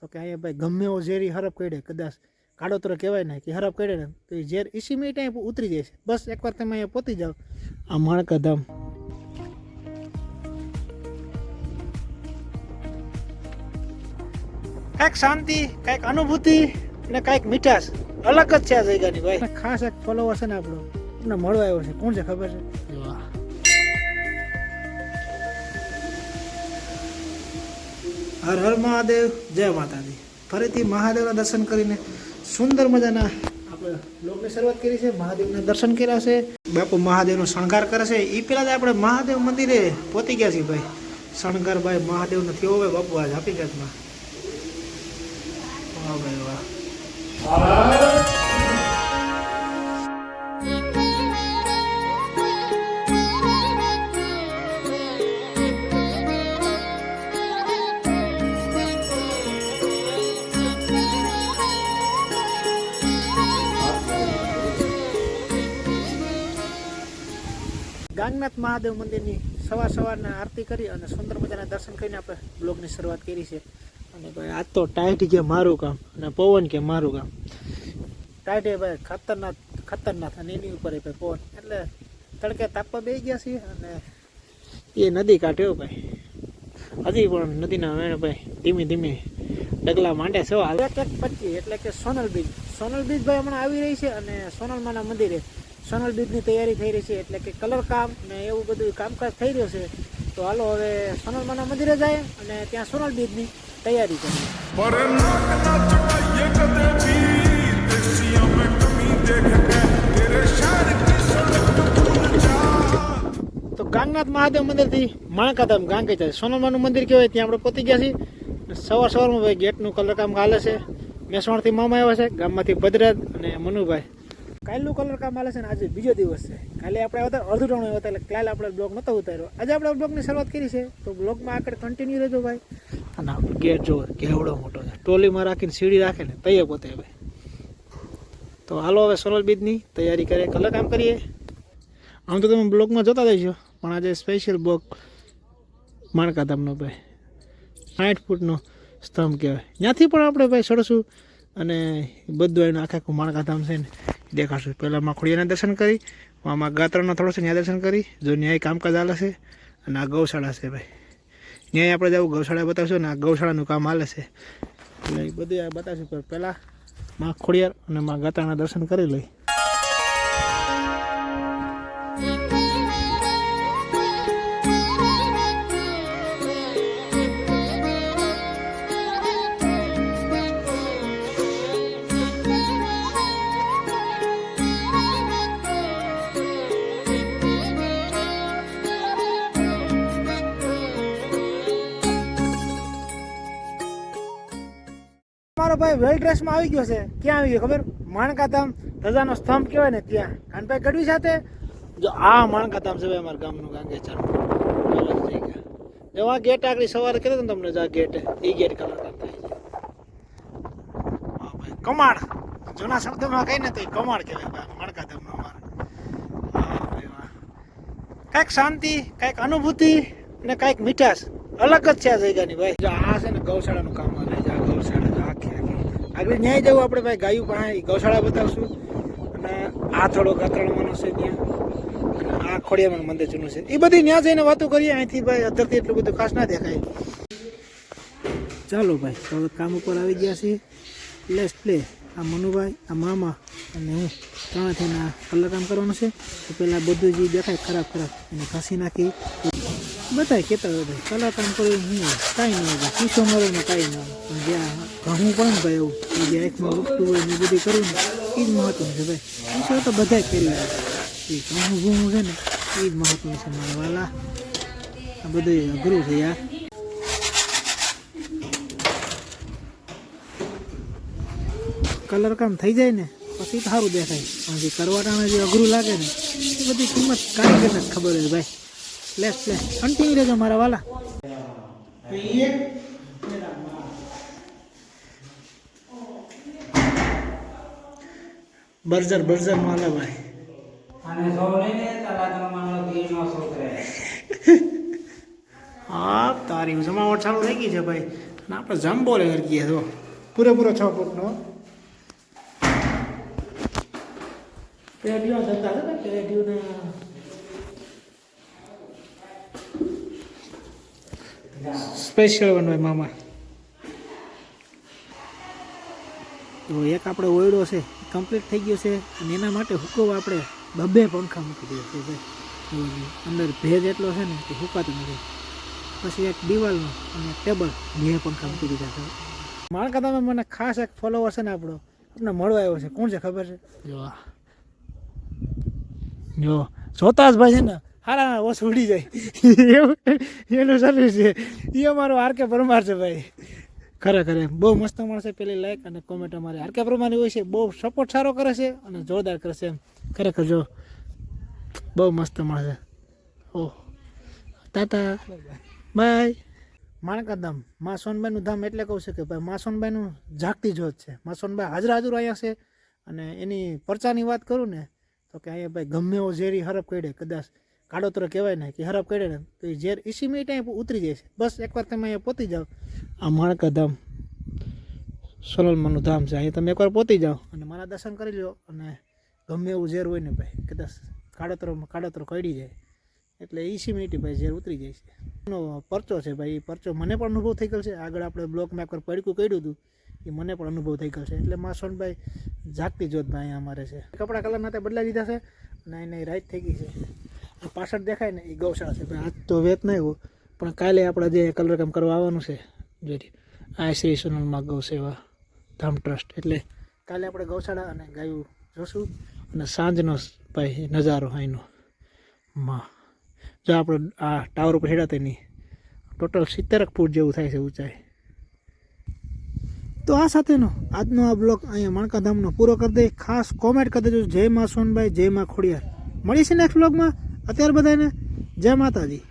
તો કે અહીંયા ભાઈ ગમે એવો ઝેરી હરફ કડે કદાચ કાળોતરો કહેવાય ને કે હરફ કડે ને, તો એ ઝેર ઈસી મિનિટ અહીંયા ઉતરી જાય છે. બસ એકવાર તમે અહીંયા પહોંચી જાઓ. આ માણકા ધામ કાંઈક શાંતિ, કાંઈક અનુભૂતિ અને કાંઈક મીઠાશ. અલગ જ છે આ જગ્યાની ભાઈ. ખાસ એક ફોલોવર છે ને આપણો મળવા આવ્યો છે. કોણ છે ખબર છે? હર હર મહાદેવ, જય માતાજી. ફરીથી મહાદેવના દર્શન કરીને સુંદર મજાના આપણે લોકની શરૂઆત કરી છે, મહાદેવના દર્શન કર્યા છે. બાપુ મહાદેવનો શણગાર કરે છે. એ પહેલાં જ આપણે મહાદેવ મંદિરે પહોંચી ગયા છીએ ભાઈ. શણગાર ભાઈ મહાદેવ થયો હોય બાપુ આજ હકીકતમાં વાહ ભાઈ વાહ. ગાંગનાથ મહાદેવ મંદિરની સવાર સવારના આરતી કરી અને સુંદર મજાના દર્શન કરીને આપણે બ્લોગની શરૂઆત કરી છે. અને ભાઈ, આજ તો ટાઈટ કે મારું કામ અને પવન કે મારું કામ. ટાઈટ એ ભાઈ, ખતરનાક ખતરનાક અને એની ઉપર ભાઈ પવન. એટલે તડકે તાપવા બે ગયા છીએ અને એ નદી કાઢ્યો ભાઈ. હજી પણ નદીના વેણ ભાઈ ધીમે ધીમે ડગલા માંડે છે એક એક પચી એટલે કે સોનલ બીચ. સોનલ બીજભાઈ હમણાં આવી રહી છે અને સોનલમાના મંદિરે સોનલ બીજની તૈયારી થઈ રહી છે એટલે કે કલર કામ ને એવું બધું કામકાજ થઈ રહ્યું છે. તો હાલો હવે સોનલમાના મંદિરે જાય અને ત્યાં સોનલ બીજની તૈયારી કરીએ. તો ગાંગનાથ મહાદેવ મંદિરથી માણકાધામ ધામ ગાંગે છે સોનલમાનું મંદિર કહેવાય ત્યાં આપણે પહોંચી ગયા છીએ. સવાર સવારમાં ભાઈ ગેટનું કલરકામ હાલે છે. મેસવાણથી મામા આવ્યા છે, ગામમાંથી ભદ્રત અને મનુભાઈ. કાલનું કલર કામ હાલે છે ને આજે બીજો દિવસ છે. કાલે આપણે આવતા અડધું ટાણું આવ્યા એટલે કાલે આપણે બ્લોગ નહોતો ઉતાર્યો. આજે આપણે બ્લોગની શરૂઆત કરી છે. તો બ્લોગમાં આગળ કન્ટિન્યુ રહેજો ભાઈ. અને આપણે ગેટ જોવો કેવડો મોટો છે. ટોલીમાં રાખીને સીડી રાખે ને તૈયે પોતે ભાઈ તો હાલો હવે સોલર બીજની તૈયારી કરીએ કલર કામ કરીએ. આમ તો તમે બ્લોગમાં જોતા જઈશો, પણ આજે સ્પેશિયલ બ્લોગ માણકા ધામનો ભાઈ. સાઠ ફૂટનો સ્તંભ કહેવાય. ત્યાંથી પણ આપણે ભાઈ ચડશું અને બધું એનું આખા આખું માણકા છે ને દેખાડશું. પહેલાં માખોડિયાના દર્શન કરી આમાં ગાત્રાનો થોડો છે ત્યાં દર્શન કરી, જો ન્યાય કામકાજ હાલે છે અને આ ગૌશાળા છે ભાઈ. ન્યાય આપણે જવું ગૌશાળા બતાવશું અને આ ગૌશાળાનું કામ હાલે છે. એટલે બધું આ બતાવશું. પણ પહેલાં માં ખોડિયાર અને માં ગાત્રાના દર્શન કરી લઈ. મારો ભાઈ વેલ ડ્રેસમાં આવી ગયો છે. ક્યાં આવી ગયો ખબર? માણકાધામ ધજાનો સ્તંભ કહેવાય ને ત્યાં. કાનભાઈ ગઢવી સાથે? જો આ માણકાધામ છે ભાઈ અમારા ગામનું ગાંગેચર જો આ ગેટ આગળ સવારે ને તમને આ ગેટ એ ગેટ કલર ભાઈ, કમાડ. જૂના શબ્દમાં તો એ કમાડ કહેવાય ભાઈ માણકા અમારે. કાંઈક શાંતિ, કાંઈક અનુભૂતિ ને કાંઈક મીઠાશ. અલગ જ છે આ જગ્યાની ભાઈ. આ છે ને ગૌશાળાનું કામ હાલે છે આ ગૌશાળા જો આખી આખી આગળ ન્યાય જવું આપણે ભાઈ, ગાયું પાસે ગૌશાળા બતાવશું. અને આ થોડો ગાત્રણમાંનો છે ત્યાં. આ ખોડિયામાં મંદિર જૂનું છે. એ બધી ત્યાં જઈને વાતો કરીએ. અહીંથી ભાઈ અત્યારથી એટલું બધું ખાસ ના દેખાય. ચાલો ભાઈ હવે કામ ઉપર આવી ગયા છીએ. લેસ પ્લે આ મનુભાઈ, આ મામા અને હું ત્રણે થઈને આ કલર કામ કરવાનું છે. તો પહેલાં બધું જે દેખાય ખરાબ ખરાબ એને ઘસી નાખી. બધાય કહેતા હોય ભાઈ કલર કામ કરવું નહીં કાંઈ નહીં હોય. પીસો મારવાનું કાંઈ હોય. પણ જ્યાં ઘણું પણ ને ભાઈ એવું જે આંખમાં ઉગતું હોય ને બધી બધું કરવું ને એ જ મહત્વનું છે ભાઈ. પીસો તો બધાય કરી એ ઘણું ઘણું છે ને એ જ મહત્વનું છે મારા વાલા. આ બધું અઘરું છે યાર. કલર કામ થઈ જાય ને, પછી સારું દેખાય. પણ જે કરવાટાને જે અઘરું લાગે ને, એ બધી કિંમત કાંઈ કરતા ખબર હોય ભાઈ. લેસ લે કન્ટિન્યુ રહેજો મારા વાલા. બર્જર બર્જર માલા ભાઈ. હા તારી જમાવટ ચાલુ થઈ ગઈ છે ભાઈ. અને આપણે જાંબો લે હરકીએ તો પૂરેપૂરો છ ફૂટનો. પેઢીઓ ધંધા હતા ને પેઢીઓને સ્પેશિયલ બનવાય મામા. તો એક આપણે ઓયડો છે કમ્પ્લીટ થઈ ગયો છે અને એના માટે હુકમ આપણે બબે પંખા મૂકી દઈએ છે. અંદર ભેજ એટલો છે ને કે હુકાતું નથી. પછી એક દિવાલનો અને ટેબલ બે પંખા મૂકી દીધા છે. માળકા તમે મને ખાસ એક ફોલોવર છે ને આપણો આપણે મળવા આવ્યો છે. કોણ છે ખબર છે? જો. જો. જોતા જ ભાઈ છે ને હારા ઓછ ઉડી જાય. એવું? એનું સર્વિસ છે. એ અમારો આર કે પરમાર છે ભાઈ. ખરેખર એમ. બહુ મસ્ત છે પેલી લાઈક અને કોમેન્ટ અમારી. આર કે પરમારની હોય છે, બહુ સપોર્ટ સારો કરે છે અને જોરદાર કરે છે એમ. ખરેખર જો, બહુ મસ્ત છે ઓહ તાતા બાય. માણકા ધામ મા સોનબાઈનું ધામ એટલે કહું છું કે ભાઈ, મા સોનબાઈનું જાગતી જોત છે. મા સોનબાઈ હાજર હાજર અહીંયા છે અને એની પરચાની વાત કરું ને, તો કે અહીંયા ભાઈ ગમે એવો ઝેરી હરફ કરે કદાચ કાળોતરો કહેવાય ને, કે હરફ કડે ને, તો એ ઝેર ઈસી મિનિટ અહીંયા ઉતરી જાય છે. બસ એકવાર તમે અહીંયા પહોંચી જાઓ. આ માણકા ધામ સોલલમાનું ધામ છે. અહીંયા તમે એકવાર પહોંચી જાઓ અને મારા દર્શન કરી લો અને ગમે એવું ઝેર હોય ને ભાઈ, કદાચ કાળોતરો કાળોતરો કડી જાય. એટલે ઈસી મિનિટે ભાઈ ઝેર ઉતરી જાય છે. એનો પરચો છે ભાઈ પરચો મને પણ અનુભવ થઈ ગયો છે. આગળ આપણે બ્લોકમાં એકવાર પડકું કર્યું હતું, એ મને પણ અનુભવ થઈ ગયો છે. એટલે મા સોનભાઈ જાગતી જોત ભાઈ અમારે છે. કપડાં કલર નાતે બદલાઈ દીધા છે અને એને રાઈટ થઈ ગઈ છે. આ પાછળ દેખાય ને એ ગૌશાળા છે. આજ તો વેત નહીં એવું પણ કાલે આપણે જે કલર કામ કરવા આવવાનું છે જોઈ આ શ્રી સોનલમાં ગૌ સેવા ધામ ટ્રસ્ટ. એટલે કાલે આપણે ગૌશાળા અને ગાયું જોશું અને સાંજનો ભાઈ નજારો અહીંનો. માં. જો આપણે આ ટાવર ઉપર હેડા તેની. ટોટલ સિત્તેરક ફૂટ જેવું થાય છે ઊંચાઈ. તો આ સાથેનો આજનો આ બ્લોગ અહીંયા માણકાધામનો પૂરો કરી દે. ખાસ કોમેન્ટ કરી દેજો. જય મા સોનભાઈ જય મા ખોડિયાર. મળીશું નેક્સ્ટ બ્લોગમાં અત્યારે બધાને જય માતાજી.